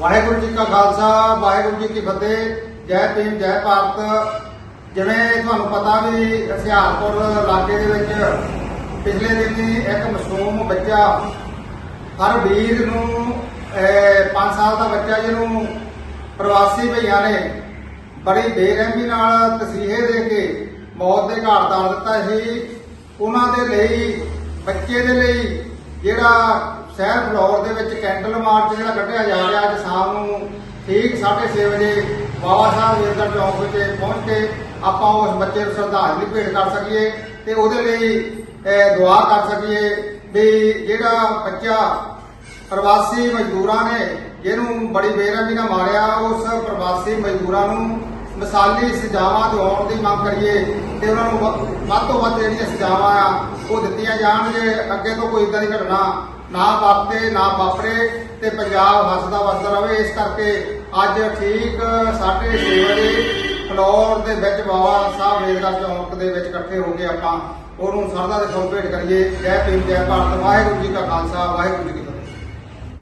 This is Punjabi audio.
ਵਾਹਿਗੁਰੂ ਜੀ ਕਾ ਖਾਲਸਾ, ਵਾਹਿਗੁਰੂ ਜੀ ਕੀ ਫਤਿਹ। ਜੈ ਭੀਮ, ਜੈ ਭਾਰਤ। ਜਿਵੇਂ ਤੁਹਾਨੂੰ ਪਤਾ ਵੀ ਹੁਸ਼ਿਆਰਪੁਰ ਇਲਾਕੇ ਦੇ ਵਿੱਚ ਪਿਛਲੇ ਦਿਨੀ ਇੱਕ ਮਾਸੂਮ ਬੱਚਾ, ਹਰ ਵੀਰ ਨੂੰ 5 ਸਾਲ ਦਾ ਬੱਚਾ ਜਿਹਨੂੰ ਪ੍ਰਵਾਸੀ ਭਈਆਂ ਨੇ ਬੜੀ ਬੇਰਹਿਮੀ ਨਾਲ ਤਸੀਹੇ ਦੇ ਕੇ ਮੌਤ ਦੇ ਘਾਟ ਉਤਾਰ ਦਿੱਤਾ ਸੀ। ਉਹਨਾਂ ਦੇ ਲਈ, ਬੱਚੇ ਦੇ ਲਈ ਜਿਹੜਾ ਸ਼ਹਿਰ ਫਲੋਰ ਦੇ ਵਿੱਚ ਕੈਂਡਲ ਮਾਰਚ ਜਿਹੜਾ ਕੱਢਿਆ ਜਾ ਰਿਹਾ ਅੱਜ ਸ਼ਾਮ ਨੂੰ ਠੀਕ 6:30 ਵਜੇ ਬਾਬਾ ਸਾਹਿਬ ਅੰਬੇਦਕਰ ਚੌਂਕ ਵਿੱਚ ਪਹੁੰਚ ਕੇ ਆਪਾਂ ਉਸ ਬੱਚੇ ਨੂੰ ਸ਼ਰਧਾਂਜਲੀ ਭੇਟ ਕਰ ਸਕੀਏ ਤੇ ਉਹਦੇ ਲਈ ਦੁਆ ਕਰ ਸਕੀਏ ਵੀ ਜਿਹੜਾ ਬੱਚਾ ਪ੍ਰਵਾਸੀ ਮਜ਼ਦੂਰਾਂ ਨੇ ਜਿਹਨੂੰ ਬੜੀ ਬੇਰਹਿਮੀ ਨਾਲ ਮਾਰਿਆ, ਉਸ ਪ੍ਰਵਾਸੀ ਮਜ਼ਦੂਰਾਂ ਨੂੰ ਮਿਸਾਲੀ ਸਜ਼ਾਵਾਂ ਦਿਵਾਉਣ ਦੀ ਮੰਗ ਕਰੀਏ ਤੇ ਉਹਨਾਂ ਨੂੰ ਵ- ਵੱਧ ਤੋਂ ਵੱਧ ਜਿਹੜੀਆਂ ਸਜ਼ਾਵਾਂ ਆ ਉਹ ਦਿੱਤੀਆਂ ਜਾਣ, ਜੇ ਅੱਗੇ ਤੋਂ ਕੋਈ ਇਦਾਂ ਦੀ ਘਟਨਾ ਨਾ ਵਾਪਰੇ ਨਾ ਵਾਪਰੇ ਤੇ ਪੰਜਾਬ ਹੱਸਦਾ ਵੱਸਦਾ ਰਹੇ। ਇਸ ਕਰਕੇ ਅੱਜ ਠੀਕ 6:30 ਵਜੇ ਫਲੋਰ ਦੇ ਵਿੱਚ ਬਾਬਾ ਸਾਹਿਬ ਵੇਦਗਰ ਚੌਂਕ ਦੇ ਵਿੱਚ ਇਕੱਠੇ ਹੋ ਕੇ ਆਪਾਂ ਉਹਨੂੰ ਸਰਦਾ ਦੇ ਫੁੱਲ ਭੇਟ ਕਰੀਏ। ਜੈ ਭੀਮ, ਜੈ ਭਾਰਤ। ਵਾਹਿਗੁਰੂ ਜੀ ਕਾ ਖਾਲਸਾ, ਵਾਹਿਗੁਰੂ ਜੀ ਕੀ